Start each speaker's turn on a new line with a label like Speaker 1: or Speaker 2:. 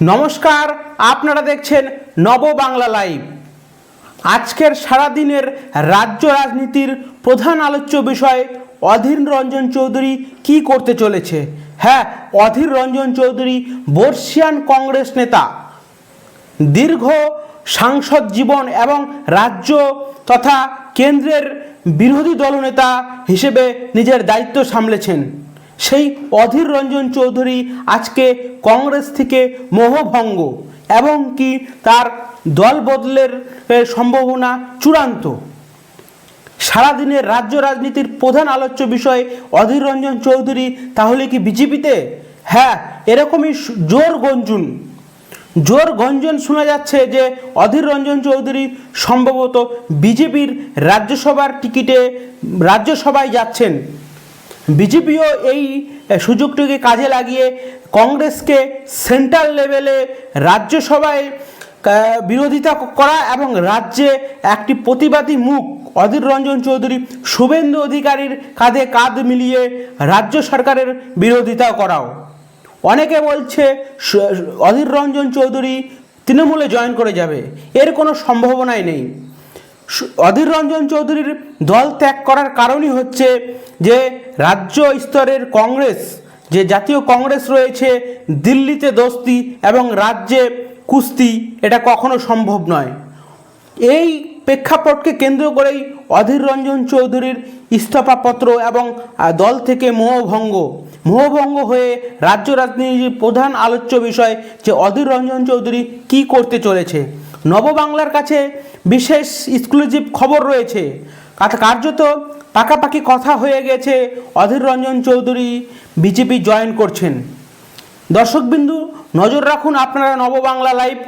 Speaker 1: নমস্কার, আপনারা দেখছেন নব বাংলা লাইভ। আজকের সারাদিনের রাজ্য রাজনীতির প্রধান আলোচ্য বিষয়, অধীর রঞ্জন চৌধুরী কি করতে চলেছে? হ্যাঁ অধীর রঞ্জন চৌধুরী বর্ষিয়ান কংগ্রেস নেতা। দীর্ঘ সাংসদ জীবন এবং রাজ্য তথা কেন্দ্রের বিরোধী দলনেতা হিসেবে নিজের দায়িত্ব সামলেছেন। সেই অধীর রঞ্জন চৌধুরী আজকে কংগ্রেস থেকে মোহভঙ্গ এবং কি তার দল বদলের সম্ভাবনা চূড়ান্ত। সারাদিনের রাজ্য রাজনীতির প্রধান আলোচ্য বিষয় অধীর রঞ্জন চৌধুরী, তাহলে কি বিজেপিতে? হ্যাঁ এরকমই জোর গঞ্জুন। জোর গঞ্জন শোনা যাচ্ছে যে অধীর রঞ্জন চৌধুরী সম্ভবত বিজেপির রাজ্যসভার টিকিটে, রাজ্যসভায় যাচ্ছেন। বিজেপিও এই সুযোগটিকে কাজে লাগিয়ে কংগ্রেসকে সেন্ট্রাল লেভেলে রাজ্যসভায় বিরোধিতা করা এবং রাজ্যে একটি প্রতিবাদী মুখ অধীর রঞ্জন চৌধুরী, শুভেন্দু অধিকারীর কাঁধে কাঁধ মিলিয়ে রাজ্য সরকারের বিরোধিতা করাও। অনেকে বলছে অধীর রঞ্জন চৌধুরী তৃণমূলে জয়েন করে যাবে। এর কোনো সম্ভাবনাই নেই। অধীর রঞ্জন চৌধুরীর দল ত্যাগ করার কারণই হচ্ছে যে রাজ্য স্তরের কংগ্রেস, যে জাতীয় কংগ্রেস রয়েছে, দিল্লিতে দোস্তি এবং রাজ্যে কুস্তি, এটা কখনো সম্ভব নয়। এই প্রেক্ষাপটকে কেন্দ্র করেই অধীর রঞ্জন চৌধুরীর ইস্তফাপত্র এবং দল থেকে মোহভঙ্গ মোহভঙ্গ হয়ে রাজ্য রাজনীতির প্রধান আলোচ্য বিষয় যে অধীর রঞ্জন চৌধুরী কি করতে চলেছে। নববাংলার কাছে বিশেষ এক্সক্লুসিভ খবর রয়েছে। কার্যত পাকাপাকি কথা হয়ে গেছে, অধীর রঞ্জন চৌধুরী বিজেপি জয়েন করছেন। দর্শকবিন্দু, নজর রাখুন আপনারা নববাংলা লাইভ